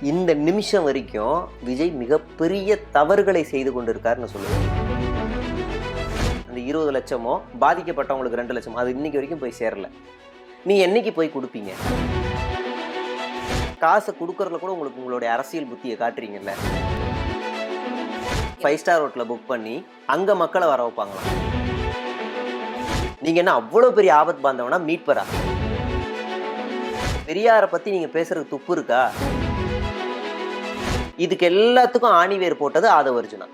இந்த நிமிஷம் வரைக்கும் விஜய் மிகப்பெரிய தவறுகளை செய்து கொண்டிருக்காருன்னு சொல்லுவேன் அந்த இருபது லட்சமோ பாதிக்கப்பட்டவங்களுக்கு ரெண்டு லட்சமோ அது இன்னைக்கு வரைக்கும் போய் சேரல. நீ என்னைக்கு போய் கொடுப்பீங்க? காசை கொடுக்கறதுல கூட உங்களுக்கு உங்களுடைய அரசியல் புத்தியை காட்டுறீங்கல்ல? ஃபைவ் ஸ்டார் ஹோட்டலில் புக் பண்ணி அங்கே மக்களை வர வைப்பாங்களாம். நீங்கள் என்ன அவ்வளோ பெரிய ஆபத் பாந்தவனா? மீட்பரா? பெரியாரை பற்றி நீங்கள் பேசுகிறதுக்கு துப்பு இருக்கா? இதுக்கு எல்லாத்துக்கும் ஆணிவேர் போட்டது ஆதவ அர்ஜுனா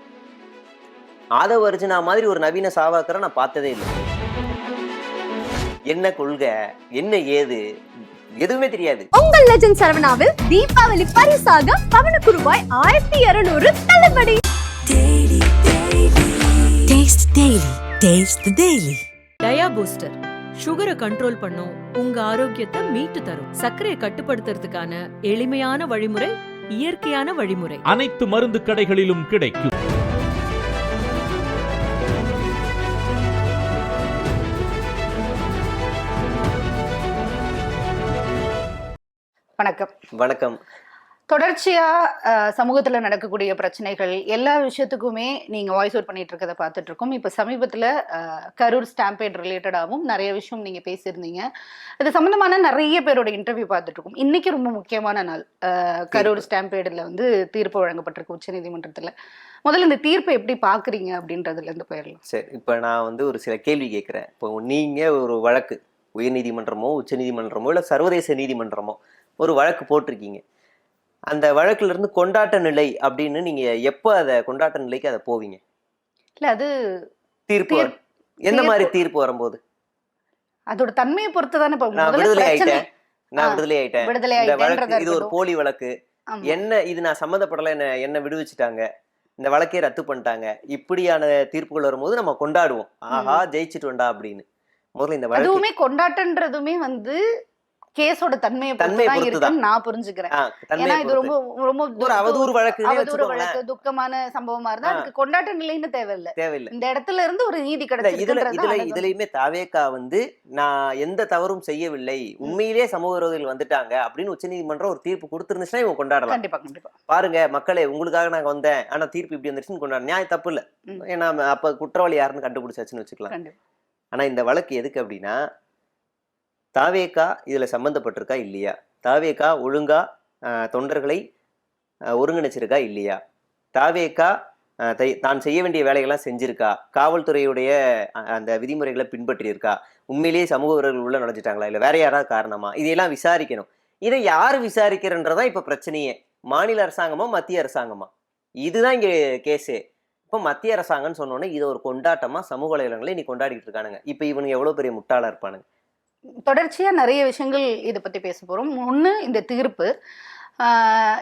ஆதவ அர்ஜுனா மாதிரி ஒரு நவீன சாவாக்கரை நான் பார்த்ததே இல்லை. என்ன கொள்கை என்ன ஏது எதுவுமே தெரியாது. உங்கள் லெஜண்ட் சரவணாவில் தீபாவளி பரிசாக பவனுக்கு ரூபாய் ஆயிரத்தி இருநூறு தள்ளுபடி. டயா பூஸ்டர் சுகரை கண்ட்ரோல் பண்ணும் உங்க ஆரோக்கியத்தை மீட்டு தரும். சர்க்கரையை கட்டுப்படுத்துறதுக்கான எளிமையான வழிமுறை இயற்கையான வழிமுறை. அனைத்து மருந்து கடைகளிலும் கிடைக்கும். வணக்கம். வணக்கம். தொடர்ச்சியா அஹ், சமூகத்துல நடக்கக்கூடிய பிரச்சனைகள் எல்லா விஷயத்துக்குமே நீங்க வாய்ஸ் அவுட் பண்ணிட்டு இருக்கதை பார்த்துட்டு இருக்கோம் இப்ப சமீபத்துல கரூர் ஸ்டாம்பேட் ரிலேட்டடாகவும் நிறைய விஷயம் நீங்க பேசியிருந்தீங்க. இது சம்பந்தமான நிறைய பேரோட இன்டர்வியூ பார்த்துட்டு இருக்கோம் இன்னைக்கு ரொம்ப முக்கியமான நாள். கரூர் ஸ்டாம்பேடுல வந்து தீர்ப்பு வழங்கப்பட்டிருக்கு உச்சநீதிமன்றத்துல. முதல்ல இந்த தீர்ப்பை எப்படி பாக்குறீங்க அப்படின்றதுல இருந்து போயிடலாம். சரி இப்போ நான் வந்து ஒரு சில கேள்வி கேட்குறேன். இப்போ நீங்கள் ஒரு வழக்கு உயர்நீதிமன்றமோ உச்சநீதிமன்றமோ இல்லை சர்வதேச நீதிமன்றமோ ஒரு வழக்கு போட்டிருக்கீங்க. அந்த வழக்குல இருந்து கொண்டாட்ட நிலை அப்படின்னு நீங்க எப்போ அதை கொண்டாட்ட நிலைக்கு அதை போவீங்க? இல்ல அது தீர்ப்பு. எந்த மாதிரி தீர்ப்பு- வரும்போது? அதோட தன்மையை பொறுத்து தானே நான் விடுதலை ஆயிட்டேன். நான் விடுதலை ஆயிட்டேன். விடுதலை இது ஒரு. போலி வழக்கு. என்ன இது நான் சம்மந்தப்படலை என்ன என்ன விடுவிச்சிட்டாங்க? இந்த வழக்கே ரத்து பண்ணிட்டாங்க. இப்படியான தீர்ப்புகள் வரும்போது நம்ம கொண்டாடுவோம். ஆஹா ஜெயிச்சிட்டு வந்தா அப்படின்னு. முதல்ல இந்த அதுவுமே கொண்டாட்டன்றதுமே வந்து கேஸோட தன்மையை தன்மையை பொறுத்து தான் பொறுத்து தான். இருக்குன்னு நான் புரிஞ்சுக்கிறேன். ஏன்னா இது. ரொம்ப ரொம்ப ஒரு துக்க- அவதூறு வழக்குன்னே அவதூறு வச்சுக்கோங்களேன். வழக்கு துக்கமான சம்பவமா இருந்தா. அதுக்கு கொண்டாட்ட நிலைன்னு தேவையில்ல. தேவையில்லை. இந்த இடத்துல இருந்து ஒரு நீதி இல்ல இதுல இதுலயுமே தாவேக்கா வந்து நான் எந்த தவறும் செய்யவில்லை உண்மையிலேயே சமூக விரோதிகள் வந்துட்டாங்க அப்படின்னு உச்சநீதிமன்றம் ஒரு தீர்ப்பு கொடுத்துருந்துச்சுன்னா இவங்க கொண்டாடலாம். கண்டிப்பா கண்டிப்பா. பாருங்க மக்களே உங்களுக்காக நாங்க வந்தேன் ஆனா தீர்ப்பு இப்படி வந்துருச்சுன்னு கொண்டாட நியாயம் தப்பு இல்ல. ஏன்னா அப்ப குற்றவாளி யாருன்னு கண்டுபிடிச்சாச்சுன்னு வச்சுக்கலாம். ஆனா இந்த வழக்கு எதுக்கு அப்படின்னா தாவேக்கா இதில் சம்மந்தப்பட்டிருக்கா இல்லையா? தாவேக்கா ஒழுங்கா தொண்டர்களை ஒருங்கிணைச்சிருக்கா இல்லையா? தாவேக்கா தை- தான் செய்ய வேண்டிய வேலைகள்லாம் செஞ்சிருக்கா? காவல்துறையுடைய அந்த விதிமுறைகளை பின்பற்றியிருக்கா? உண்மையிலேயே சமூக விரோதிகள் உள்ள நுழைஞ்சிட்டாங்களா? இல்லை வேற யாராவது காரணமா? இதையெல்லாம் விசாரிக்கணும். இதை யார் விசாரிக்கிறன்றதான் இப்போ பிரச்சனையே. மாநில அரசாங்கமா மத்திய அரசாங்கமா? இதுதான் இங்கே கேஸே. இப்போ மத்திய அரசாங்கம்னு சொன்னோன்னே இதை ஒரு கொண்டாட்டமாக சமூக வலைதளங்களை இன்னைக்கு கொண்டாடிட்டு இருக்கானுங்க. இப்போ இவனுங்க எவ்வளோ பெரிய முட்டாளாக இருப்பானுங்க. தொடர்ச்சியாக நிறைய விஷயங்கள் இதை பற்றி பேச போகிறோம் ஒன்று இந்த தீர்ப்பு.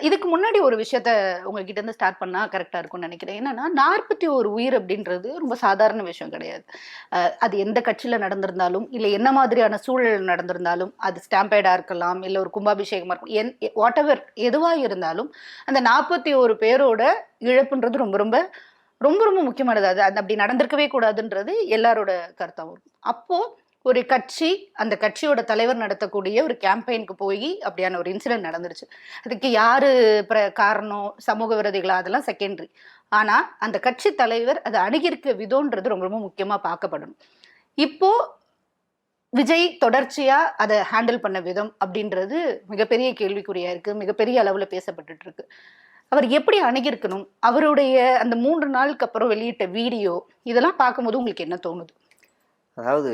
இதுக்கு முன்னாடி ஒரு விஷயத்த உங்ககிட்ட இருந்து ஸ்டார்ட் பண்ணால் கரெக்டாக இருக்கும்னு நினைக்கிறேன். என்னன்னா நாற்பத்தி ஒரு உயிர் அப்படின்றது ரொம்ப சாதாரண விஷயம் கிடையாது. அது எந்த கட்சியில் நடந்திருந்தாலும் இல்லை என்ன மாதிரியான சூழல் நடந்திருந்தாலும் அது ஸ்டாம்பேடாக இருக்கலாம் இல்லை ஒரு கும்பாபிஷேகமாக இருக்கும் என் வாட் எவர் எதுவாக இருந்தாலும் அந்த நாற்பத்தி ஒரு பேரோட இழப்புன்றது ரொம்ப ரொம்ப ரொம்ப ரொம்ப முக்கியமானது. அது அது அப்படி நடந்திருக்கவே கூடாதுன்றது எல்லாரோட கருத்தாகவும் இருக்கும். அப்போது ஒரு கட்சி அந்த கட்சியோட தலைவர் நடத்தக்கூடிய ஒரு கேம்பெயினுக்கு போய் அப்படியான ஒரு இன்சிடென்ட் நடந்துருச்சு. அதுக்கு யாரு பிர காரணம்? சமூக விரோதிகளா? அதெல்லாம் செகண்டரி ஆனா அந்த கட்சி தலைவர் அதை அணுகியிருக்க விதோன்றது ரொம்ப ரொம்ப முக்கியமா பார்க்கப்படணும். இப்போ விஜய் தொடர்ச்சியா அதை ஹேண்டில் பண்ண விதம் அப்படின்றது மிகப்பெரிய கேள்விக்குறியா இருக்கு. மிகப்பெரிய அளவுல பேசப்பட்டுட்டு இருக்கு அவர் எப்படி அணுகியிருக்கணும்? அவருடைய அந்த மூன்று நாளுக்கு அப்புறம் வெளியிட்ட வீடியோ இதெல்லாம் பார்க்கும்போது உங்களுக்கு என்ன தோணுது? அதாவது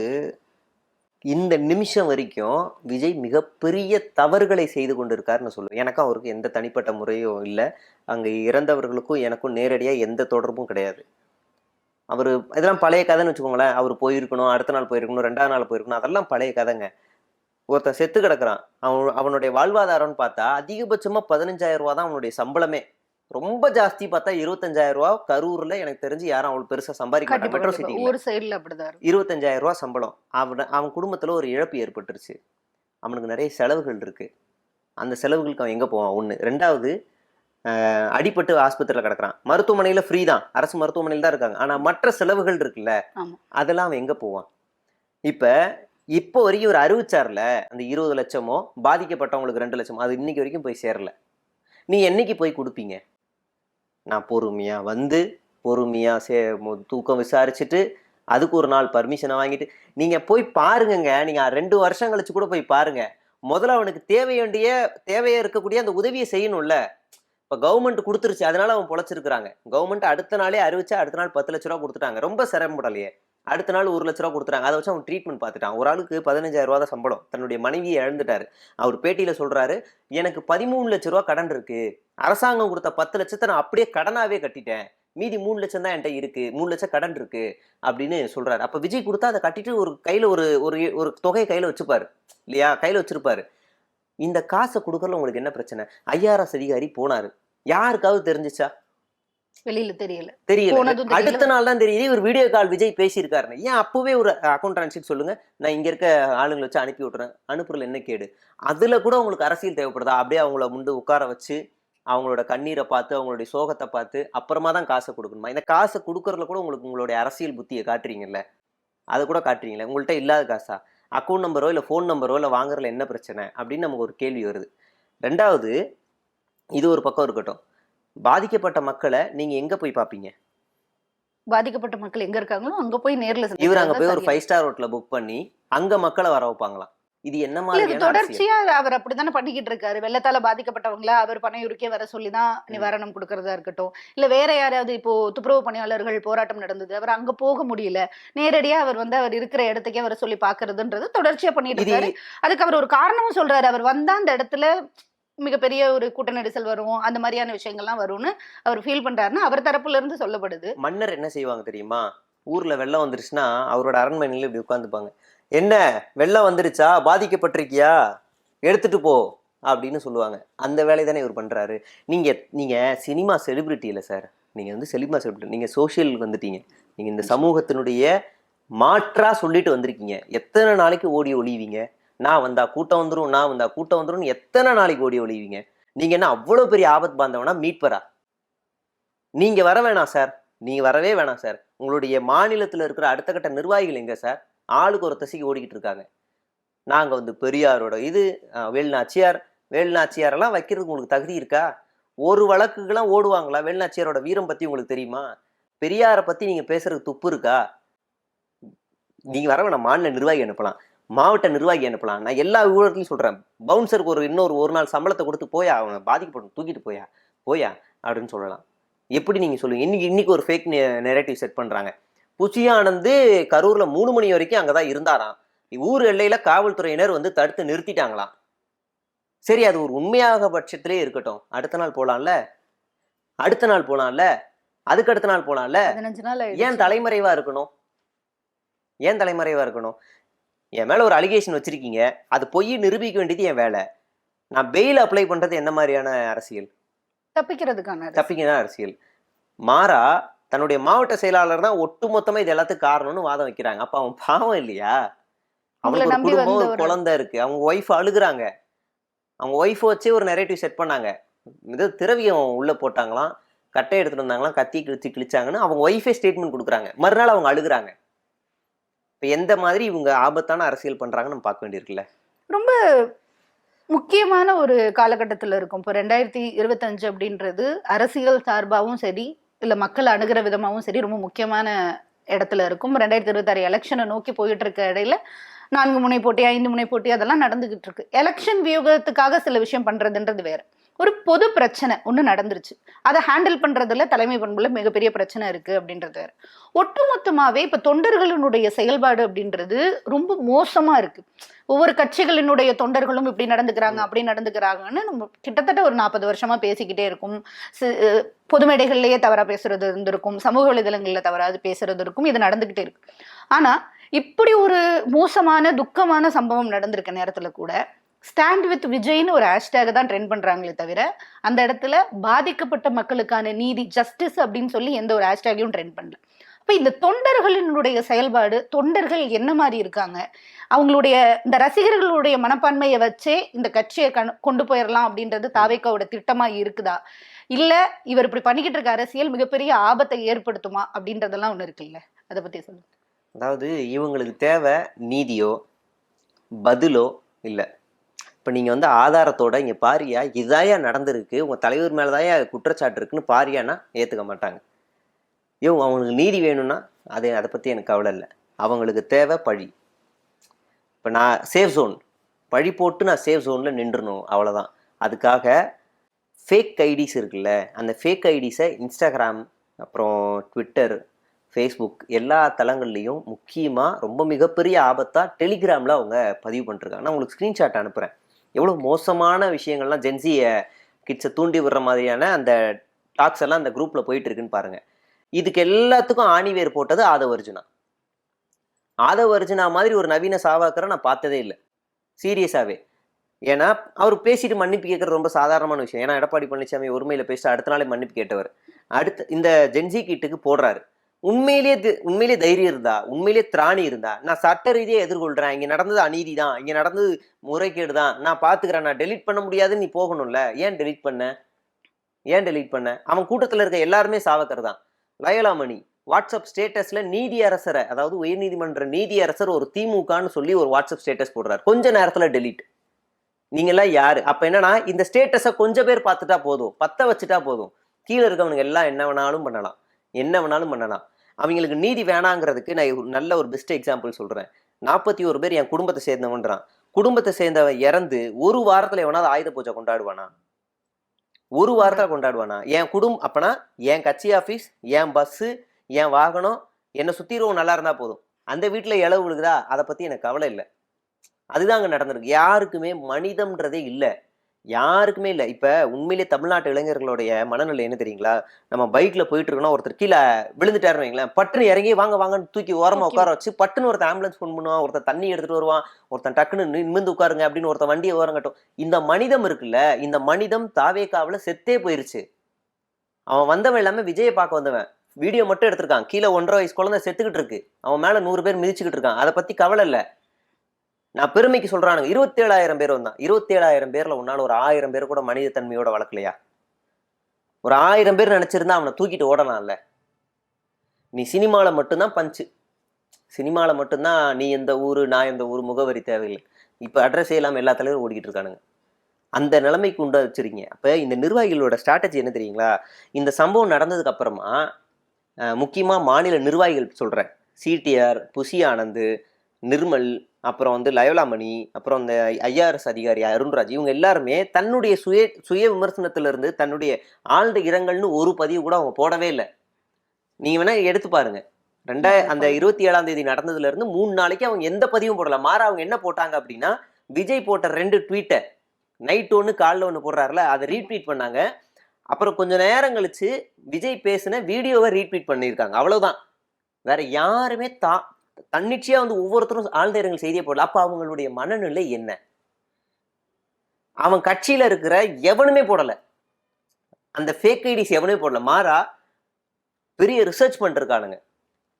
இந்த நிமிஷம் வரைக்கும் விஜய் மிகப்பெரிய தவறுகளை செய்து கொண்டிருக்காருன்னு சொல்லுவேன். எனக்கும் அவருக்கு எந்த தனிப்பட்ட முறையும் இல்லை. அங்கே இறந்தவர்களுக்கும் எனக்கும் நேரடியாக எந்த தொடர்பும் கிடையாது. அவர் இதெல்லாம் பழைய கதைன்னு வச்சுக்கோங்களேன். அவர் போயிருக்கணும் அடுத்த நாள் போயிருக்கணும் ரெண்டாவது நாள் போயிருக்கணும் அதெல்லாம் பழைய கதைங்க. ஒருத்தன் செத்து கிடக்குறான். அவன் அவனுடைய வாழ்வாதாரம்னு பார்த்தா அதிகபட்சமாக பதினஞ்சாயிரம் ரூபா தான் அவனுடைய சம்பளமே. ரொம்ப ஜாஸ்தி பார்த்தா இருபத்தஞ்சாயிரம் ரூபா கரூர்ல எனக்கு தெரிஞ்சு யாரும் அவ்வளவு பெருசா சம்பாதிக்க மாட்டாங்க. மெட்ரோ. சிட்டியில். ஒரு சைடுல அப்படிதான் இருபத்தஞ்சாயிரம் ரூபா சம்பளம். அவன் அவன் குடும்பத்தில் ஒரு இழப்பு ஏற்பட்டுருச்சு. அவனுக்கு நிறைய செலவுகள் இருக்கு. அந்த செலவுகளுக்கு அவன் எங்கே போவான்? ஒன்று ரெண்டாவது ஆஹ், அடிபட்டு ஆஸ்பத்திரியில் கிடக்குறான். மருத்துவமனையில் ஃப்ரீ தான். அரசு மருத்துவமனையில் தான் இருக்காங்க. ஆனால் மற்ற செலவுகள் இருக்குல்ல. அதெல்லாம் அவன் எங்கே போவான்? இப்போ இப்போ வரைக்கும் ஒரு அறிவிச்சார்ல அந்த இருபது லட்சமோ பாதிக்கப்பட்டவங்களுக்கு ரெண்டு லட்சமோ அது இன்னைக்கு வரைக்கும் போய் சேரல. நீ என்னைக்கு போய் கொடுப்பீங்க? நான் பொறுமையாக வந்து பொறுமையாக சே தூக்கம் விசாரிச்சுட்டு அதுக்கு ஒரு நாள் பர்மிஷனை வாங்கிட்டு நீங்கள் போய் பாருங்கங்க. நீங்கள் ரெண்டு வருஷம் கழிச்சு கூட போய் பாருங்க. முதல்ல அவனுக்கு தேவை வேண்டிய தேவையாக இருக்கக்கூடிய அந்த உதவியை செய்யணும்ல. இப்போ கவர்மெண்ட் கொடுத்துருச்சு அதனால அவன் பொழைச்சிருக்கிறாங்க. கவர்மெண்ட் அடுத்த நாளே அறிவிச்சா அடுத்த நாள் பத்து லட்ச ரூபா கொடுத்துட்டாங்க. ரொம்ப சிரமப்படலையே. அடுத்த நாள் ஒரு லட்ச ரூபா கொடுத்துறாங்க அதை வச்சு அவன் ட்ரீட்மெண்ட் பார்த்துட்டான். ஒரு ஆளுக்கு பதினஞ்சாயிரம் ரூபா தான் சம்பளம். தன்னுடைய மனைவியை இழந்துட்டாரு. அவர் பேட்டியில் சொல்கிறாரு எனக்கு பதிமூணு லட்ச ரூபா கடன் இருக்கு. அரசாங்கம் கொடுத்த பத்து லட்சத்தை நான் அப்படியே கடனாகவே கட்டிட்டேன். மீதி மூணு லட்சம் தான் என்கிட்ட இருக்கு. மூணு லட்சம் கடன் இருக்கு. அப்படின்னு சொல்றாரு. அப்ப விஜய் கொடுத்தா அதை கட்டிட்டு ஒரு கையில ஒரு ஒரு ஒரு தொகையை கையில வச்சுப்பாரு. இல்லையா? கையில வச்சிருப்பாரு. இந்த காசை கொடுக்கறதுல உங்களுக்கு என்ன பிரச்சனை? ஐஆர்எஸ் அதிகாரி போனாரு. யாருக்காவது தெரிஞ்சிச்சா? வெளியில தெரியல. தெரியல. அடுத்த நாள் தான் தெரியுது. இவர் வீடியோ கால் விஜய் பேசியிருக்காருன்னு. ஏன் அப்பவே ஒரு அக்கௌண்ட் ட்ரான்ஸ்ஃபர் சொல்லுங்க. நான் இங்க இருக்க ஆளுங்களை வச்சு அனுப்பி விட்டுறேன். அனுப்புறதுல என்ன கேடு? அதுல கூட உங்களுக்கு அரசியல் தேவைப்படுதா? அப்படியே அவங்கள முண்டு உட்கார வச்சு அவங்களோட கண்ணீரை பார்த்து அவங்களுடைய சோகத்தை பார்த்து அப்புறமா தான் காசை கொடுக்கணுமா? இந்த காசை கொடுக்கறதுல கூட உங்களுக்கு உங்களுடைய அரசியல் புத்தியை காட்டுறீங்கல்ல? அதை கூட காட்டுறீங்களே? உங்கள்கிட்ட இல்லாத காசா? அக்கௌண்ட் நம்பரோ இல்லை ஃபோன் நம்பரோ இல்லை வாங்குறதுல என்ன பிரச்சனை? அப்படின்னு நமக்கு ஒரு கேள்வி வருது. ரெண்டாவது இது ஒரு பக்கம் இருக்கட்டும். பாதிக்கப்பட்ட மக்களை நீங்க எங்க போய் பார்ப்பீங்க பாதிக்கப்பட்ட மக்கள் எங்க இருக்காங்களோ அங்க போய் நேர்ல இவர் அங்க போய் ஒரு. ஃபைவ் ஸ்டார் ஹோட்டல புக் பண்ணி அங்க மக்களை வர வைப்பாங்களாம். இது என்ன அரசியல்? தொடர்ச்சியா அவர் அப்படித்தானே பண்ணிக்கிட்டு இருக்காரு. வெள்ளத்தால பாதிக்கப்பட்டவங்கள அவர் பனையூருக்கே வர சொல்லிதான் நிவாரணம் கொடுக்கறதா இருக்கட்டும். இல்ல வேற யாராவது இப்போ துப்புரவு பணியாளர்கள் போராட்டம் நடந்தது அவர் அங்க போக முடியல. நேரடியா அவர் வந்து அவர் இருக்கிற இடத்துக்கே வர சொல்லி பாக்குறதுன்றது தொடர்ச்சியா பண்ணிட்டு இருக்காரு. அதுக்கு அவர் ஒரு காரணமும் சொல்றாரு. அவர் வந்தா அந்த இடத்துல மிகப்பெரிய ஒரு கூட்ட நெரிசல் வரும் அந்த மாதிரியான விஷயங்கள்லாம் வரும்னு அவர் ஃபீல் பண்றாருன்னு அவர் தரப்புல இருந்து சொல்லப்படுது. மன்னர் என்ன செய்வாங்க தெரியுமா? ஊர்ல வெள்ளம் வந்துருச்சுன்னா அவரோட அரண்மனையில இப்படி உட்காந்துப்பாங்க என்ன? வெள்ளம் வந்துருச்சா? பாதிக்கப்பட்டிருக்கியா? எடுத்துட்டு போ அப்படின்னு சொல்லுவாங்க. அந்த வேலையை தானே இவர் பண்றாரு. நீங்க நீங்க சினிமா செலிபிரிட்டி இல்லை சார் நீங்க வந்து சினிமா செலிபிரிட்டி நீங்க சோஷியல் வந்துட்டீங்க. நீங்க இந்த சமூகத்தினுடைய மாற்றா சொல்லிட்டு வந்திருக்கீங்க. எத்தனை நாளைக்கு ஓடி ஒளிவீங்க? நான் வந்தா கூட்டம் வந்துடும் நான் வந்தா கூட்டம் வந்துடும் எத்தனை நாளைக்கு ஓடி ஒழிவீங்க நீங்க என்ன அவ்வளவு பெரிய ஆபத் பாந்தவனா மீட்பரா நீங்க வர வேணாம் சார். நீங்க வரவே வேணாம் சார். உங்களுடைய மாநிலத்துல இருக்கிற அடுத்த கட்ட நிர்வாகிகள் எங்க சார்? ஆளுக்கு ஒரு தசைக்கு ஓடிக்கிட்டு இருக்காங்க. நாங்க வந்து பெரியாரோட இது வேல்நாச்சியார் வேலுநாச்சியார். எல்லாம் வைக்கிறதுக்கு உங்களுக்கு தகுதி இருக்கா? ஒரு வழக்குக்கெல்லாம் ஓடுவாங்களா? வேல்நாச்சியாரோட வீரம் பத்தி உங்களுக்கு தெரியுமா? பெரியாரை பத்தி நீங்க பேசுறதுக்கு துப்பு இருக்கா? நீங்க வர வேணாம் மாநில நிர்வாகி அனுப்பலாம். மாவட்ட நிர்வாகி அனுப்பலாம். நான் எல்லா ஊழலையும் சொல்றேன். பவுன்சருக்கு ஒரு இன்னொரு ஒரு நாள் சம்பளத்தை கொடுத்து போயா அவனை பாதிக்கப்படும் தூக்கிட்டு போயா போயா அப்படின்னு சொல்லலாம். எப்படி நீங்க சொல்லுவீங்க? இன்னைக்கு இன்னைக்கு ஒரு ஃபேக் நெரேட்டிவ் செட் பண்றாங்க. புச்சியானந்து கரூர்ல மூணு மணி வரைக்கும் அங்கதான் இருந்தாராம். ஊர் எல்லையில காவல்துறையினர் வந்து தடுத்து நிறுத்திட்டாங்களாம். சரி அது ஒரு உண்மையாக பட்சத்திலே இருக்கட்டும். அடுத்த நாள் போலாம்ல? அடுத்த நாள் போலாம்ல? அதுக்கு அடுத்த நாள் நாள் ஏன் ஆயிடுச்சு. தலைமறைவா இருக்கணும்? ஏன் தலைமறைவா இருக்கணும்? என் மேல ஒரு அலிகேஷன் வச்சிருக்கீங்க. அது பொய் நிரூபிக்க வேண்டியது என் வேலை. நான் பெயில் அப்ளை பண்றது என்ன மாதிரியான அரசியல்? தப்பிக்கிறதுக்கான அரசு. தப்பிக்கதான் அரசியல்? மாறா தன்னுடைய மாவட்ட செயலாளர் தான் ஒட்டுமொத்தமா இது எல்லாத்துக்கும் காரணம்னு வாதம் வைக்கிறாங்க. அப்ப அவன் பாவம் இல்லையா? அவனுக்கு ஒரு குடும்பம் ஒரு- குழந்தை இருக்கு. அவங்க ஒய்ஃப் அழுகுறாங்க. அவங்க ஒய்ஃப் வச்சே ஒரு நெரேட்டிவ் செட் பண்ணாங்க. இது திரவியம் உள்ள போட்டாங்களாம். கட்டை எடுத்துட்டு வந்தாங்களாம். கத்தி கிழிச்சு கிழிச்சாங்கன்னு அவங்க ஒய்ஃபே ஸ்டேட்மெண்ட் கொடுக்குறாங்க. மறுநாள் அவங்க அழுகுறாங்க. இப்போ எந்த மாதிரி இவங்க ஆபத்தான அரசியல் பண்ணுறாங்கன்னு நம்ம பார்க்க வேண்டியிருக்குல்ல? ரொம்ப முக்கியமான ஒரு காலகட்டத்தில் இருக்கும். இப்போ ரெண்டாயிரத்தி இருபத்தஞ்சு அப்படின்றது அரசியல் சார்பாகவும் சரி இல்லை மக்கள் அணுகிற விதமாகவும் சரி ரொம்ப முக்கியமான இடத்துல இருக்கும். ரெண்டாயிரத்தி இருபத்தாறு எலெக்ஷனை நோக்கி போயிட்டு இருக்க இடையில நான்கு முனை போட்டி ஐந்து முனை போட்டி அதெல்லாம் நடந்துகிட்டு இருக்கு எலெக்ஷன் வியூகத்துக்காக சில விஷயம் பண்றதுன்றது வேற. ஒரு பொது பிரச்சனை ஒன்று நடந்துருச்சு. அதை ஹேண்டில் பண்ணுறதுல தலைமை பண்புல மிகப்பெரிய பிரச்சனை இருக்குது அப்படின்றது ஒட்டுமொத்தமாகவே இப்போ தொண்டர்களினுடைய செயல்பாடு அப்படின்றது ரொம்ப மோசமாக இருக்குது ஒவ்வொரு கட்சிகளினுடைய தொண்டர்களும் இப்படி நடந்துக்கிறாங்க அப்படி நடந்துக்கிறாங்கன்னு நம்ம கிட்டத்தட்ட ஒரு நாற்பது வருஷமா பேசிக்கிட்டே இருக்கும். சி- அஹ் பொது மேடைகள்லயே தவறா பேசுறது இருந்திருக்கும். சமூக வலைதளங்களில் தவறாது பேசுறது இருக்கும். இது நடந்துகிட்டே இருக்கு. ஆனா இப்படி ஒரு மோசமான துக்கமான சம்பவம் நடந்திருக்க நேரத்துல கூட ஸ்டாண்ட் வித் விஜய்னு ஒரு ஹேஷ்டேக் தான் ட்ரெண்ட் பண்றாங்களே தவிர அந்த இடத்துல பாதிக்கப்பட்ட மக்களுக்கான நீதி ஜஸ்டிஸ் அப்படின்னு சொல்லி எந்த ஒரு ஹேஷ்டேகையும் ட்ரெண்ட் பண்ணல. அப்ப இந்த தொண்டர்களினுடைய செயல்பாடு தொண்டர்கள் என்ன மாதிரி இருக்காங்க? அவங்களுடைய இந்த ரசிகர்களுடைய மனப்பான்மையை வச்சே இந்த கட்சியை கண்- கொண்டு போயிடலாம் அப்படின்றது தாவேக்காவோட திட்டமா இருக்குதா? இல்ல இவர் இப்படி பண்ணிக்கிட்டு இருக்க அரசியல் மிகப்பெரிய ஆபத்தை ஏற்படுத்துமா அப்படின்றதெல்லாம் ஒண்ணு இருக்குல்ல? அதை பத்தி சொல்லுங்க. அதாவது இவங்களுக்கு தேவை நீதியோ பதிலோ இல்லை. இப்போ நீங்கள் வந்து ஆதாரத்தோட இங்கே பாரியா இதாயா நடந்திருக்கு உங்கள் தலைவர் மேலே தாயா குற்றச்சாட்டு இருக்குன்னு பாரியானா ஏற்றுக்க மாட்டாங்க. ஐயோ அவங்களுக்கு நீதி வேணும்னா அது அதை பற்றி எனக்கு கவலை இல்லை. அவங்களுக்கு தேவை பழி. இப்போ நான் சேஃப் ஜோன் பழி போட்டு நான் சேஃப் ஜோனில் நின்றுணும் அவ்வளோதான் அதுக்காக ஃபேக் ஐடிஸ் இருக்குல்ல அந்த ஃபேக் ஐடிஸை இன்ஸ்டாகிராம் அப்புறம் ட்விட்டர் ஃபேஸ்புக் எல்லா தளங்கள்லேயும் முக்கியமாக ரொம்ப மிகப்பெரிய ஆபத்தாக டெலிகிராமில் அவங்க பதிவு பண்ணிருக்காங்க. நான் உங்களுக்கு ஸ்க்ரீன்ஷாட் அனுப்புகிறேன் எவ்வளோ மோசமான விஷயங்கள்லாம் ஜென்சிய கிட்ஸை தூண்டி விடுற மாதிரியான அந்த டாக்ஸ் எல்லாம் அந்த குரூப்பில் போயிட்டு இருக்குன்னு பாருங்கள் இதுக்கு எல்லாத்துக்கும் ஆணிவேர் போட்டது ஆதவ அர்ஜுனா. ஆதவ அர்ஜுனா மாதிரி ஒரு நவீன சாவாக்கரை நான் பார்த்ததே இல்லை. சீரியஸாகவே ஏன்னா அவர் பேசிட்டு மன்னிப்பு கேட்கறது ரொம்ப சாதாரணமான விஷயம். ஏன்னா எடப்பாடி பழனிசாமி உரிமையில் பேசிட்டு அடுத்த நாளே மன்னிப்பு கேட்டவர். அடுத்து இந்த ஜென்சி கிட்டுக்கு போடுறாரு. உண்மையிலேயே தி- உண்மையிலேயே தைரியம் இருந்தா உண்மையிலேயே திராணி இருந்தா நான் சட்ட ரீதியாக எதிர்கொள்கிறேன் இங்கே நடந்தது அநீதி தான் இங்கே நடந்தது முறைகேடு தான் நான் பார்த்துக்கிறேன் நான் டெலிட் பண்ண முடியாதுன்னு நீ போகணும்ல ஏன் டெலீட் பண்ண? ஏன் டெலீட் பண்ண? அவன் கூட்டத்தில் இருக்க எல்லாருமே சாவக்கர் தான் லயலாமணி வாட்ஸ்அப் ஸ்டேட்டஸில் நீதி அரசரை அதாவது உயர்நீதிமன்ற நீதியரசர் ஒரு திமுகன்னு சொல்லி ஒரு வாட்ஸ்அப் ஸ்டேட்டஸ் போடுறாரு. கொஞ்ச நேரத்தில் டெலிட் நீங்களாம் யார்? அப்போ என்னன்னா இந்த ஸ்டேட்டஸை கொஞ்சம் பேர் பார்த்துட்டா போதும் பத்த வச்சுட்டா போதும். கீழே இருக்கவனுங்க எல்லாம் என்ன வேணாலும் பண்ணலாம். என்ன வேணாலும் பண்ணலாம். அவங்களுக்கு நீதி வேணாங்கிறதுக்கு நான் ஒரு நல்ல ஒரு பெஸ்ட் எக்ஸாம்பிள் சொல்கிறேன் நாற்பத்தி ஒரு பேர் என் குடும்பத்தை சேர்ந்தவன்றான். குடும்பத்தை சேர்ந்தவன் இறந்து ஒரு வாரத்தில் எவனாவது ஆயுத பூஜை கொண்டாடுவானா? ஒரு வாரத்தில் கொண்டாடுவானா? என் குடும்பம் அப்போனா என் கட்சி ஆஃபீஸ் என் பஸ்ஸு என் வாகனம் என்னை சுத்திரவும் நல்லா இருந்தால் போதும். அந்த வீட்டில் இளவு விழுகுதா? அதை பற்றி எனக்கு கவலை இல்லை. அதுதான் அங்கே நடந்திருக்கு. யாருக்குமே மனிதம்ன்றதே இல்லை. யாருக்குமே இல்லை. இப்ப உண்மையிலே தமிழ்நாட்டு இளைஞர்களுடைய மனநிலை என்ன தெரியுங்களா? நம்ம பைக்ல போயிட்டு இருக்கோம்னா ஒருத்தர் கீழே விழுந்துட்டாருன்னு வைங்களேன். பட்டுன்னு இறங்கி வாங்க வாங்கன்னு தூக்கி ஓரமா தூக்கி உட்கார வச்சு பட்டுன்னு ஒருத்தன் ஆம்புலன்ஸ் ஃபோன் பண்ணுவான் ஒருத்தன் தண்ணி எடுத்துட்டு வருவான் ஒருத்தன் டக்குன்னு நி- நிமிர்ந்து உட்காருங்க அப்படின்னு ஒருத்தன் வண்டியை ஓரங்கட்டும் இந்த மனிதம் இருக்குல்ல இந்த மனிதம் தாவேக்காவுல செத்தே போயிருச்சு. அவன் வந்தவன் எல்லாமே விஜயை பார்க்க வந்தவன். வீடியோ மட்டும் எடுத்திருக்கான். கீழே ஒன்றரை வயசு குழந்தை செத்துக்கிட்டு இருக்கு. அவன் மேல நூறு பேர் மிதிச்சுக்கிட்டு இருக்கான். அதை பத்தி கவலை இல்ல. நான் பெருமைக்கு சொல்றானுங்க. இருபத்தேழாயிரம் பேர் வந்தான். இருபத்தேழாயிரம் பேர்ல உன்னால ஒரு ஆயிரம் பேர் கூட மனித தன்மையோட வளர்க்கலையா? ஒரு ஆயிரம் பேர் நினைச்சிருந்தா அவனை தூக்கிட்டு ஓடலாம்ல. நீ சினிமாவில் மட்டும்தான் பஞ்சு. சினிமாவில் மட்டும்தான் நீ எந்த ஊர் நான் எந்த ஊர் முகவரி தேவையில்லை. இப்போ அட்ரஸ் இல்லாமல் எல்லா தலைவரும் ஓடிக்கிட்டு இருக்கானுங்க. அந்த நிலைமைக்கு உண்டா வச்சிருக்கீங்க. அப்போ இந்த நிர்வாகிகளோட ஸ்ட்ராட்டஜி என்ன தெரியுங்களா? இந்த சம்பவம் நடந்ததுக்கு அப்புறமா முக்கியமாக மாநில நிர்வாகிகள் சொல்கிறேன் சிடிஆர் புஷி ஆனந்த் நிர்மல் அப்புறம் வந்து லயோலாமணி அப்புறம் இந்த ஐஆர்எஸ் அதிகாரி அருண்ராஜ் இவங்க எல்லாருமே தன்னுடைய சுய சுய விமர்சனத்துல இருந்து தன்னுடைய ஆழ்ந்த இரங்கல்னு ஒரு பதிவு கூட அவங்க போடவே இல்லை. நீங்க வேணா எடுத்து பாருங்க. ரெண்டா அந்த இருபத்தி ஏழாம் தேதி நடந்ததுல இருந்து மூணு நாளைக்கு அவங்க எந்த பதிவும் போடல. மாறா அவங்க என்ன போட்டாங்க அப்படின்னா விஜய் போட்ட ரெண்டு ட்வீட்டை நைட் ஒன்று காலைல ஒன்று போடுறாருல அதை ரீட்வீட் பண்ணாங்க. அப்புறம் கொஞ்ச நேரம் கழிச்சு விஜய் பேசின வீடியோவை ரீட்வீட் பண்ணியிருக்காங்க. அவ்வளவுதான். வேற யாருமே தா தன்னிச்சையா வந்து ஒவ்வொருத்தரும் ஆழ்ந்த இரங்கல் செய்தியை போடல. அப்ப அவங்களுடைய மனநிலை என்ன? அவன் கட்சியில இருக்கிற எவனுமே போடல. அந்த ஃபேக் ஐடிஸ் எவனுமே போடல. மாறா பெரிய ரிசர்ச் பண்ணிருக்கானுங்க.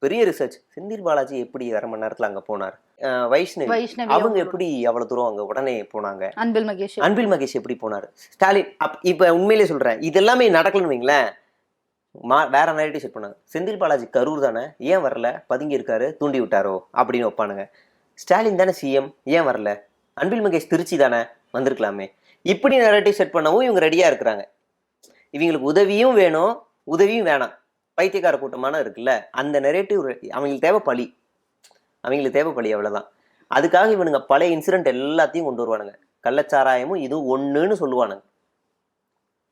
பெரிய ரிசர்ச் செந்தில் பாலாஜி எப்படி அரை மணி நேரத்துல அங்க போனார்? வைஷ்ணவி. அவங்க எப்படி அவ்வளவு தூரம் அங்க உடனே போனாங்க? அன்பில் மகேஷ். அன்பில் மகேஷ் எப்படி போனாரு? ஸ்டாலின் இப்ப உண்மையிலே சொல்றேன். இது எல்லாமே நடக்கலன்னு வைங்களேன். மா வேற நேரடி செட் பண்ணாங்க. செந்தில் பாலாஜி கரூர் தானே? ஏன் வரல? பதுங்கி இருக்காரு தூண்டி விட்டாரோ? அப்படின்னு வைப்பானுங்க ஸ்டாலின் தானே சிஎம் ஏன் வரல? அன்பில் மகேஷ் திருச்சி தானே? வந்திருக்கலாமே. இப்படி நெரட்டிவ் செட் பண்ணவும் இவங்க ரெடியாக இருக்கிறாங்க. இவங்களுக்கு உதவியும் வேணும் உதவியும் வேணாம். பைத்தியக்கார கூட்டமான இருக்குல்ல? அந்த நெரேட்டிவ் அவங்களுக்கு தேவை பழி. அவங்களுக்கு தேவை பழி அவ்வளோதான் அதுக்காக இவனுங்க பழைய இன்சிடென்ட் எல்லாத்தையும் கொண்டு வருவானுங்க. கள்ளச்சாராயமும் இது ஒன்றுன்னு சொல்லுவானுங்க.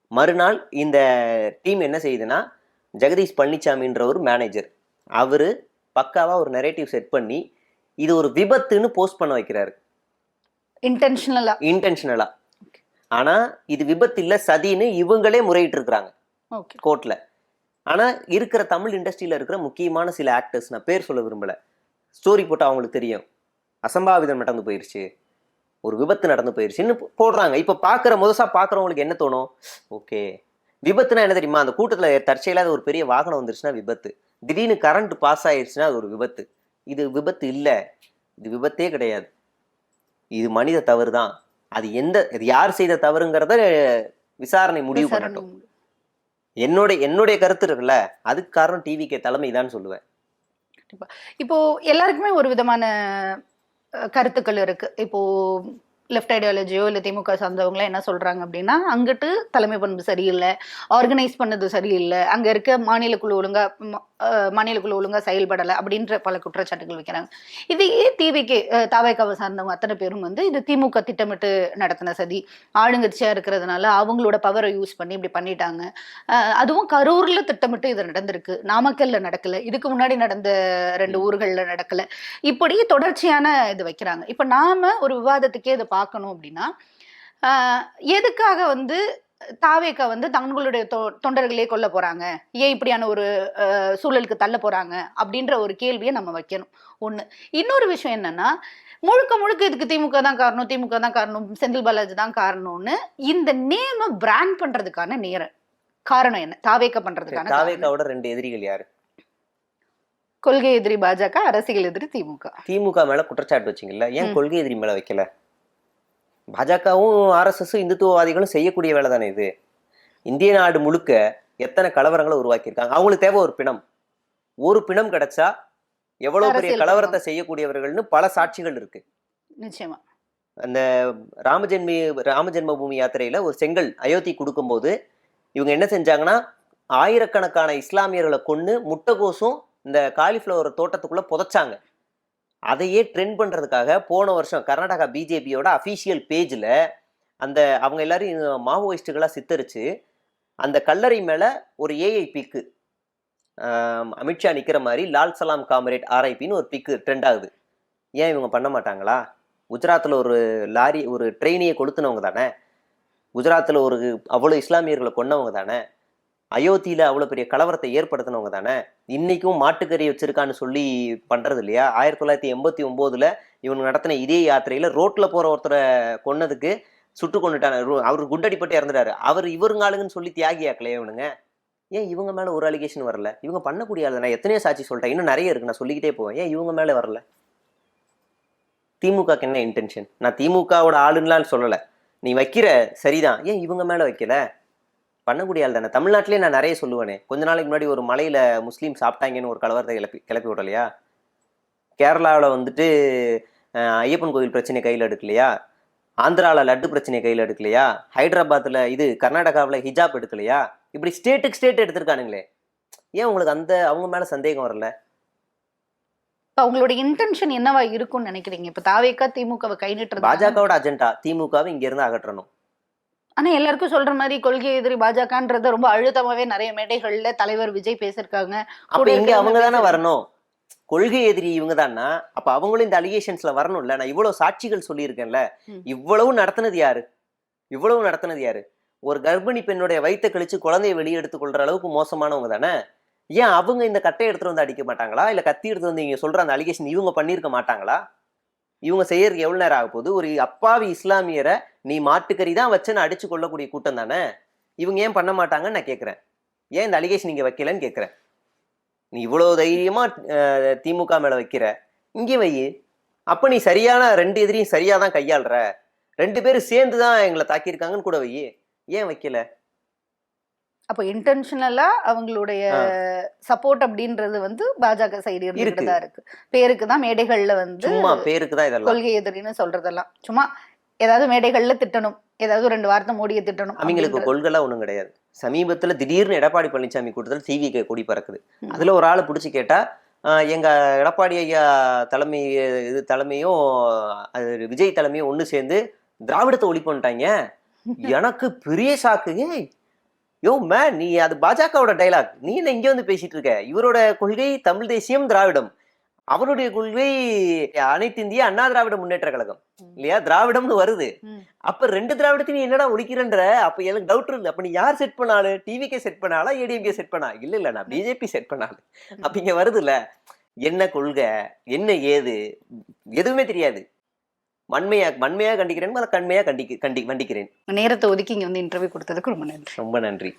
மறுநாள் இந்த டீம் என்ன செய்யுதுன்னா ஜெகதீஷ் பழனிசாமின்ற ஒரு மேனேஜர் அவரு பக்காவா ஒரு நெரேட்டிவ் செட் பண்ணி இது ஒரு விபத்துன்னு போஸ்ட் பண்ண வைக்கிறாரு. இன்டென்ஷனலா இன்டென்ஷனலா ஆனா இது விபத்து இல்ல சதின்னு இவங்களே முறையிட்டு இருக்கிறாங்க கோர்ட்ல ஆனா இருக்கிற தமிழ் இண்டஸ்ட்ரியில இருக்கிற முக்கியமான சில ஆக்டர்ஸ் நான் பேர் சொல்ல விரும்பல. ஸ்டோரி போட்டா அவங்களுக்கு தெரியும். அசம்பாவிதம் நடந்து போயிருச்சு. ஒரு விபத்து நடந்து போயிருச்சுன்னு போடுறாங்க. இப்ப பாக்குற முதசா பாக்குறவங்களுக்கு என்ன தோணும்? ஓகே விபத்துனா என்ன தெரியுமா? அந்த கூட்டத்துல தற்செயலாத ஒரு பெரிய வாகனம் வந்துருச்சுன்னா விபத்து. திடீர்னு கரண்ட் பாஸ் ஆயிருச்சுன்னா அது ஒரு விபத்து. இது விபத்து இல்ல. இது விபத்தே கிடையாது. இது மனித தவறு தான் அது எந்த இது யார் செய்த தவறுங்கிறத விசாரணை முடிவு. பண்ணட்டும் என்னுடைய என்னுடைய கருத்து இருக்குல்ல அதுக்கு காரணம் டிவிக்கு தலைமை தான் சொல்லுவேன். இப்போ எல்லாருக்குமே ஒரு விதமான கருத்துக்கள் இருக்கு. இப்போ லெஃப்ட் ஐடியாலஜியோ இல்லை திமுக சார்ந்தவங்களாம் என்ன சொல்கிறாங்க அப்படின்னா அங்கிட்டு தலைமை பண்பு சரியில்லை ஆர்கனைஸ் பண்ணது சரியில்லை அங்கே இருக்க மாநில குழு ஒழுங்கா மாநில குழு ஒழுங்காக செயல்படலை அப்படின்ற பல குற்றச்சாட்டுகள் வைக்கிறாங்க. இதையே டிவிக்கு தாவைக்காவை சார்ந்தவங்க அத்தனை பேரும் வந்து இது திமுக திட்டமிட்டு நடத்தின சதி. ஆளுங்கட்சியாக இருக்கிறதுனால அவங்களோட பவரை யூஸ் பண்ணி இப்படி பண்ணிட்டாங்க. அதுவும் கரூரில் திட்டமிட்டு இது நடந்திருக்கு. நாமக்கல்ல நடக்கல. இதுக்கு முன்னாடி நடந்த ரெண்டு ஊர்களில் நடக்கலை. இப்படி தொடர்ச்சியான இது வைக்கிறாங்க. இப்போ நாம ஒரு விவாதத்துக்கே இதை பார்க்கணும் அப்படின்னா எதுக்காக வந்து தாவேக்கா வந்து தங்களுடைய தொண்டர்களே கொல்ல போறாங்க? ஏன் இப்படியான ஒரு சூழலுக்கு தள்ள போறாங்க? அப்படின்ற ஒரு கேள்வியை நம்ம வைக்கணும். ஒண்ணு. இன்னொரு விஷயம் என்னன்னா முழுக்க முழுக்க இதுக்கு திமுக தான் காரணம் திமுக தான் காரணம் செந்தில் பாலாஜி தான் காரணம்னு இந்த நேம பிராண்ட் பண்றதுக்கான நேரம். காரணம் என்ன? தாவேக்கா பண்றதுக்கான. தாவேக்காவோட ரெண்டு எதிரிகள் யாரு? கொள்கை எதிரி பாஜக அரசியல் எதிரி திமுக. திமுக மேல குற்றச்சாட்டு வச்சீங்கல்ல. ஏன். கொள்கை எதிரி மேல வைக்கல? பாஜகவும் ஆர்எஸ்எஸ் இந்துத்துவவாதிகளும் செய்யக்கூடிய வேலை தானே இது? இந்திய நாடு முழுக்க எத்தனை கலவரங்களை உருவாக்கியிருக்காங்க? அவங்களுக்கு தேவை ஒரு பிணம். ஒரு பிணம் கிடைச்சா எவ்வளவு பெரிய கலவரத்தை செய்யக்கூடியவர்கள்னு பல சாட்சிகள் இருக்கு. நிச்சயமா. அந்த ராமஜென்மி ராமஜென்ம பூமி யாத்திரையில ஒரு செங்கல் அயோத்தி கொடுக்கும்போது இவங்க என்ன செஞ்சாங்கன்னா ஆயிரக்கணக்கான இஸ்லாமியர்களை கொன்னு முட்டைகோசும் இந்த காலிஃப்ளவர் தோட்டத்துக்குள்ள புதைச்சாங்க. அதையே ட்ரெண்ட் பண்ணுறதுக்காக போன வருஷம் கர்நாடகா பிஜேபியோட அஃபீஷியல் பேஜில் அந்த அவங்க எல்லாரும் மாவோயிஸ்டுகளா சித்தரித்து அந்த கல்லறை மேலே ஒரு ஏஐ பிக்கு அமித்ஷா நிற்கிற மாதிரி லால் சலாம் காமரேட் ஆர்ஐபின்னு ஒரு பிக்கு ட்ரெண்ட் ஆகுது. ஏன் இவங்க பண்ண மாட்டாங்களா? குஜராத்தில் ஒரு லாரி ஒரு ட்ரெயினையை கொளுத்துனவங்க தானே? குஜராத்தில் ஒரு அவ்வளோ இஸ்லாமியர்களை கொன்னவங்க தானே? அயோத்தியில் அவ்வளோ பெரிய கலவரத்தை ஏற்படுத்தினவங்க தானே? இன்றைக்கும் மாட்டுக்கறி வச்சுருக்கான்னு சொல்லி பண்ணுறது இல்லையா? ஆயிரத்தி தொள்ளாயிரத்தி எண்பத்தி ஒம்போதில் இவங்க நடத்தின இதே யாத்திரையில் ரோட்டில் போகிற ஒருத்தரை கொன்னதுக்கு சுட்டு கொண்டுட்டாங்க அவர் குண்டடிப்பட்டு இறந்துட்டாரு. அவர் இவருங்க ஆளுங்கன்னு சொல்லி தியாகியாக்கலையே இவனுங்க? ஏன் இவங்க மேலே ஒரு அலிகேஷன் வரல? இவங்க பண்ணக்கூடிய ஆளு நான் எத்தனையோ சாட்சி சொல்லிட்டேன். இன்னும் நிறைய இருக்கு. நான் சொல்லிக்கிட்டே போவேன். ஏன் இவங்க மேலே வரல? திமுகக்கு என்ன இன்டென்ஷன் நான் திமுகவோட ஆளுங்களான்னு சொல்லலை. நீ வைக்கிற சரிதான். ஏன் இவங்க மேலே வைக்கல? பண்ணக்கூடிய ஆள் தானே. தமிழ்நாட்டிலே நான் நிறைய சொல்லுவேனே. கொஞ்ச நாளைக்கு முன்னாடி ஒரு மலையில் முஸ்லீம் சாப்பிட்டாங்கன்னு ஒரு கலவரத்தை கிளப்பி கிளப்பி விடலையா கேரளாவில் வந்துட்டு ஐயப்பன் கோவில் பிரச்சனை கையில் எடுக்கலையா? ஆந்திராவில் லட்டு பிரச்சனை கையில் எடுக்கலையா? ஹைதராபாத்தில் இது கர்நாடகாவில் ஹிஜாப் எடுக்கலையா? இப்படி ஸ்டேட்டுக்கு ஸ்டேட் எடுத்திருக்கானுங்களே. ஏன் உங்களுக்கு அந்த அவங்க மேலே சந்தேகம் வரல? இப்ப அவங்களோட இன்டென்ஷன் என்னவா இருக்கும்னு நினைக்கிறீங்க? இப்ப தாவேக்கா திமுகவை கை நிட்டுறது பாஜகவோட அஜெண்டா திமுகவை இங்கேருந்து அகற்றணும். ஆனா எல்லாருக்கும் சொல்ற மாதிரி கொள்கை எதிரி பாஜகன்றத ரொம்ப அழுத்தமாவே நிறைய மேடைகள்ல தலைவர் விஜய் பேசியிருக்காங்க அப்ப இங்க அவங்க தானே. வரணும்? கொள்கை எதிரி இவங்க தானா? அப்ப அவங்களும் இந்த அலிகேஷன்ஸ்ல வரணும்ல. நான் இவ்வளவு சாட்சிகள் சொல்லியிருக்கேன்ல. இவ்வளவு நடத்தினது யாரு? இவ்வளவு நடத்தினது யாரு? ஒரு கர்ப்பிணி பெண்ணுடைய வயித்தை கழிச்சு குழந்தைய வெளியே எடுத்துக் கொள்ற அளவுக்கு மோசமானவங்க தானே? ஏன் அவங்க இந்த கட்டை எடுத்துட்டு வந்து அடிக்க மாட்டாங்களா? இல்ல கத்தி எடுத்து வந்து இங்க சொல்ற அந்த அலிகேஷன் இவங்க பண்ணியிருக்க மாட்டாங்களா? இவங்க செய்யறதுக்கு எவ்வளவு நேரம் ஆக போகுது? ஒரு அப்பாவி இஸ்லாமியரை நீ மாட்டுக்கறி தான் வச்சுன்னு அடிச்சு கொள்ளக்கூடிய கூட்டம் தானே? இவங்க ஏன் பண்ண மாட்டாங்கன்னு நான் கேட்குறேன் ஏன் இந்த அலிகேஷன் நீங்க வைக்கலன்னு கேட்குறேன் நீ இவ்வளோ தைரியமா திமுக மேல வைக்கிற? இங்கே வை. அப்ப நீ சரியான ரெண்டு எதிரியும் சரியாக தான் கையாளுற. ரெண்டு பேரும் சேர்ந்து தான் எங்களை தாக்கியிருக்காங்கன்னு கூட வை. ஏன் வைக்கல? அப்ப இன்டென்ஷனலா அவங்களுடைய. சப்போர்ட் அப்படின்றது வந்து பாஜக சைடு இருந்துட்டு இருக்கு. தான் இருக்கு பேருக்கு தான் மேடைகள்ல வந்து சும்மா பேருக்கு தான் இதெல்லாம் கொள்கை எதிரின்னு சொல்றதெல்லாம் சும்மா ஏதாவது மேடைகள்ல திட்டணும் ஏதாவது ரெண்டு வார்த்தை மோடியை திட்டணும் அவங்களுக்கு. கொள்கைலாம் ஒண்ணும் கிடையாது சமீபத்துல திடீர்னு எடப்பாடி பழனிசாமி கூட்டத்தில் டிவிக்கு கொடி பறக்குது. அதுல ஒரு ஆளை பிடிச்சி கேட்டா எங்க எடப்பாடி ஐயா தலைமை இது தலைமையும் அது விஜய் தலைமையும் ஒண்ணு சேர்ந்து திராவிடத்தை ஒளி பண்ணிட்டாங்க எனக்கு பெரிய ஏய் யோ மே நீ அது பாஜகவோட டைலாக் நீ என்ன இங்க வந்து பேசிட்டு இருக்க? இவரோட கொள்கை தமிழ் தேசியம் திராவிடம். அவருடைய கொள்கை அனைத்து இந்திய அண்ணா திராவிட முன்னேற்ற கழகம். இல்லையா? திராவிடம்னு வருது. அப்ப ரெண்டு திராவிடத்தையும் நீ என்னடா ஒழிக்கிறன்ற? அப்ப எனக்கு டவுட் இருக்கு. அப்ப நீ யார் செட் பண்ணாலு டிவிக்கே செட் பண்ணாலா ஏடிஎம்கே செட் பண்ணா? இல்ல இல்ல நான் பிஜேபி செட் பண்ணாலு அப்ப இங்க வருதுல்ல என்ன கொள்கை? என்ன ஏது? எதுவுமே தெரியாது. வன்மையா வன்மையா கண்டிக்கிறேன் கண்மையா கண்டிக்க கண்டி கண்டிக்கிறேன். நேரத்தை ஒதுக்கி இங்க வந்து இன்டர்வியூ கொடுத்ததுக்கு ரொம்ப நன்றி. ரொம்ப நன்றி.